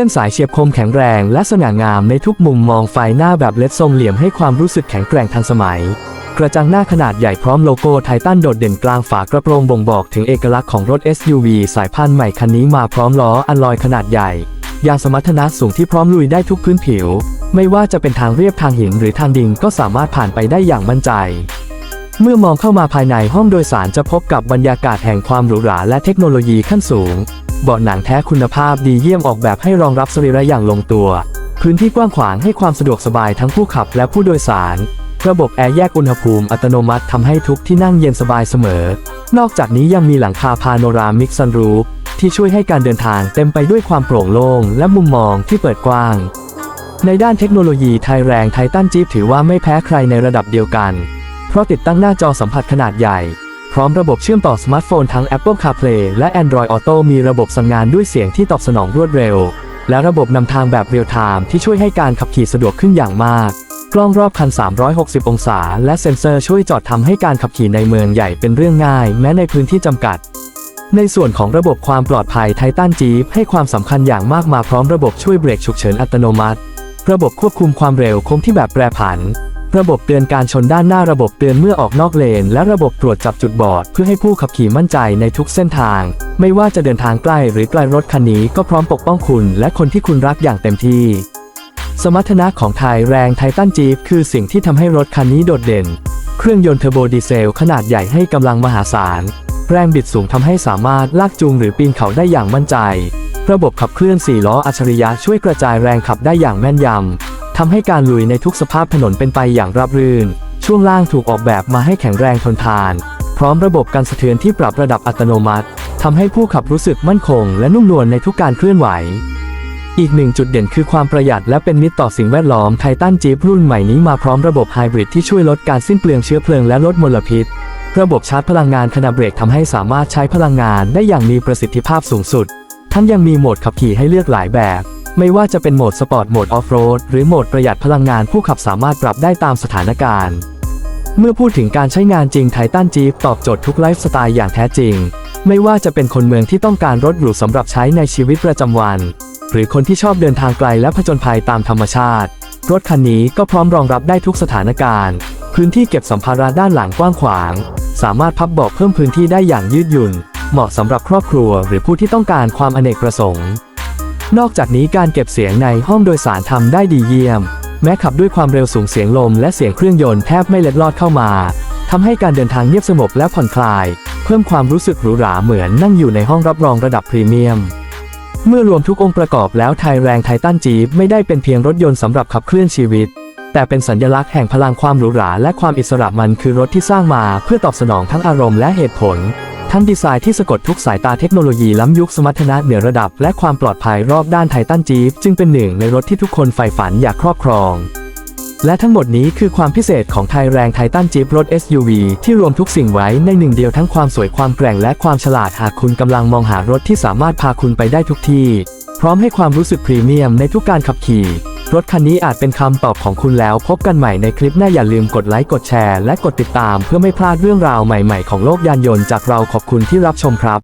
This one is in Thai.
ส้นสายเฉียบคมแข็งแรงและสง่างามในทุกมุมมองไฟหน้าแบบเล็ดทรงเหลี่ยมให้ความรู้สึกแข็งแกร่งทันสมัย กระจังหน้าขนาดใหญ่พร้อมโลโก้ไททันโดดเด่นกลางฝากระโปรงบ่งบอกถึงเอกลักษณ์ของรถ SUV สายพันธุ์ใหม่คันนี้มาพร้อมล้ออัลลอยขนาดใหญ่ ยางสมรรถนะสูงที่พร้อมลุยได้ทุกพื้นผิว ไม่ว่าจะเป็นทางเรียบทางหินหรือทางดินก็สามารถผ่านไปได้อย่างมั่นใจเมื่อมองเข้ามาภายในห้องโดยสารจะพบกับบรรยากาศแห่งความหรูหราและเทคโนโลยีขั้นสูง เบาะหนังแท้คุณภาพดีเยี่ยมออกแบบให้รองรับสรีระอย่างลงตัว พื้นที่กว้างขวางให้ความสะดวกสบายทั้งผู้ขับและผู้โดยสาร ระบบแอร์แยกอุณหภูมิอัตโนมัติทำให้ทุกที่นั่งเย็นสบายเสมอ นอกจากนี้ยังมีหลังคาพาโนรามิกซันรูฟที่ช่วยให้การเดินทางเต็มไปด้วยความโปร่งโล่งและมุมมองที่เปิดกว้าง ในด้านเทคโนโลยีไทยแรงไททันจี p ถือว่าไม่แพ้ใครในระดับเดียวกัน เพราะติดตั้งหน้าจอสัมผัสขนาดใหญ่ ร้อมระบบเชื่อมต่อสมาร์ทโฟนทั้ง Apple CarPlay และ Android Auto มีระบบสั่งงานด้วยเสียงที่ตอบสนองรวดเร็ว และระบบนำทางแบบเรียลไทม์ที่ช่วยให้การขับขี่สะดวกขึ้นอย่างมาก กล้องรอบคัน 360 องศา และเซ็นเซอร์ช่วยจอดทำให้การขับขี่ในเมืองใหญ่เป็นเรื่องง่าย แม้ในพื้นที่จำกัดในส่วนของระบบความปลอดภัยไททันจีให้ความสำคัญอย่างมากมาพร้อมระบบช่วยเบรกฉุกเฉินอัตโนมัติ ระบบควบคุมความเร็วคงที่แบบแปรผัน ระบบเตือนการชนด้านหน้าระบบเตือนเมื่อออกนอกเลน และระบบตรวจจับจุดบอด เพื่อให้ผู้ขับขี่มั่นใจในทุกเส้นทาง ไม่ว่าจะเดินทางใกล้หรือไกลรถคันนี้ก็พร้อมปกป้องคุณ และคนที่คุณรักอย่างเต็มที่ สมรรถนะของไทยแรงไททันจีฟคือสิ่งที่ทำให้รถคันนี้โดดเด่น เครื่องยนต์เทอร์โบดีเซลขนาดใหญ่ให้กำลังมหาศาล แรงบิดสูงทำให้สามารถลากจูงหรือปีนเขาได้อย่างมั่นใจ ระบบขับเคลื่อน4ล้ออัจฉริยะช่วยกระจายแรงขับได้อย่างแม่นยำ ทำให้การลุยในทุกสภาพถนนเป็นไปอย่างราบรื่น ช่วงล่างถูกออกแบบมาให้แข็งแรงทนทาน พร้อมระบบการสะเทือนที่ปรับระดับอัตโนมัติทำให้ผู้ขับรู้สึกมั่นคง และนุ่มนวลในทุกการเคลื่อนไหว อีกหนึ่งจุดเด่นคือความประหยัดและเป็นมิตรต่อสิ่งแวดล้อมไททันจีปรุ่นใหม่นี้มาพร้อมระบบไฮบริดที่ช่วยลดการสิ้นเปลืองเชื้อเพลิงและลดมลพิษ ระบบชาร์จพลังงานขณะเบรกทำให้สามารถใช้พลังงานได้อย่างมีประสิทธิภาพสูงสุด ทั้งยังมีโหมดขับขี่ให้เลือกหลายแบบ ไม่ว่าจะเป็นโหมดสปอร์ตโหมดออฟโรดหรือโหมดประหยัดพลังงานผู้ขับสามารถปรับได้ตามสถานการณ์ เมื่อพูดถึงการใช้งานจริงไททันจีปตอบโจทย์ทุกไลฟ์สไตล์อย่างแท้จริง ไม่ว่าจะเป็นคนเมืองที่ต้องการรถหรูสำหรับใช้ในชีวิตประจำวัน หรือคนที่ชอบเดินทางไกลและผจญภัยตามธรรมชาติ รถคันนี้ก็พร้อมรองรับได้ทุกสถานการณ์ พื้นที่เก็บสัมภาระด้านหลังกว้างขวาง สามารถพับเบาะเพิ่มพื้นที่ได้อย่างยืดหยุ่น เหมาะสำหรับครอบครัว หรือผู้ที่ต้องการความอเนกประสงค์ นอกจากนี้การเก็บเสียงในห้องโดยสารทำได้ดีเยี่ยม แม้ขับด้วยความเร็วสูงเสียงลมและเสียงเครื่องยนต์แทบไม่เล็ดลอดเข้ามาทำให้การเดินทางเงียบสงบและผ่อนคลาย เพิ่มความรู้สึกหรูหราเหมือนนั่งอยู่ในห้องรับรองระดับพรีเมียม เมื่อรวมทุกองค์ประกอบแล้วไทยแรงไททันจีปไม่ได้เป็นเพียงรถยนต์สำหรับขับเคลื่อนชีวิต แต่เป็นสัญลักษณ์แห่งพลังความหรูหราและความอิสระมันคือรถที่สร้างมาเพื่อตอบสนองทั้งอารมณ์และเหตุผล ทั้งดีไซน์ที่สะกดทุกสายตาเทคโนโลยีล้ำยุคสมรรถนะเหนือระดับ และความปลอดภัยรอบด้านไททันจีปจึงเป็นหนึ่งในรถที่ทุกคนใฝ่ฝันอยากครอบครอง และทั้งหมดนี้คือความพิเศษของไทยแรงไททันจีปรถ SUV ที่รวมทุกสิ่งไว้ในหนึ่งเดียวทั้งความสวยความแกร่งและความฉลาดหากคุณกำลังมองหารถที่สามารถพาคุณไปได้ทุกที่ พร้อมให้ความรู้สึกพรีเมียมในทุกการขับขี่ รถคันนี้อาจเป็นคำตอบของคุณแล้วพบกันใหม่ในคลิปหน้าอย่าลืมกดไลค์กดแชร์และกดติดตามเพื่อไม่พลาดเรื่องราวใหม่ๆของโลกยานยนต์จากเราขอบคุณที่รับชมครับ